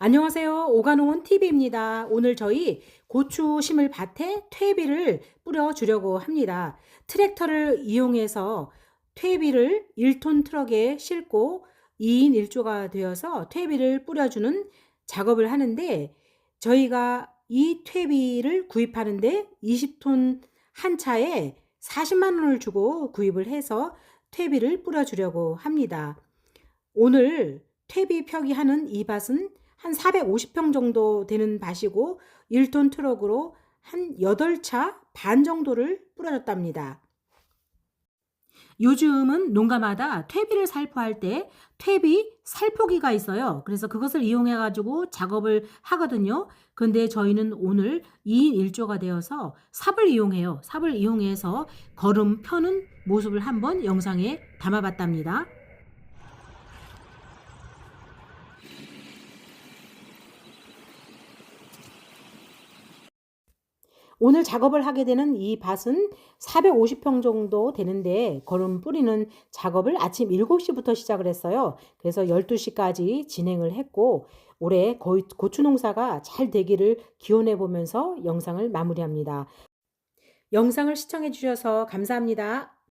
안녕하세요. 오가농원 TV입니다. 오늘 저희 고추 심을 밭에 퇴비를 뿌려 주려고 합니다. 트랙터를 이용해서 퇴비를 1톤 트럭에 싣고 2인 1조가 되어서 퇴비를 뿌려주는 작업을 하는데 저희가 이 퇴비를 구입하는데 20톤 한 차에 40만 원을 주고 구입을 해서 퇴비를 뿌려주려고 합니다. 오늘 퇴비 펴기 하는 이 밭은 한 450평 정도 되는 밭이고 1톤 트럭으로 한 8차 반 정도를 뿌려줬답니다. 요즘은 농가마다 퇴비를 살포할 때 퇴비 살포기가 있어요. 그래서 그것을 이용해 가지고 작업을 하거든요. 근데 저희는 오늘 2인 1조가 되어서 삽을 이용해요. 삽을 이용해서 걸음 펴는 모습을 한번 영상에 담아봤답니다. 오늘 작업을 하게 되는 이 밭은 450평 정도 되는데 걸음 뿌리는 작업을 아침 7시부터 시작을 했어요. 그래서 12시까지 진행을 했고 올해 거의 고추 농사가 잘 되기를 기원해 보면서 영상을 마무리합니다. 영상을 시청해 주셔서 감사합니다.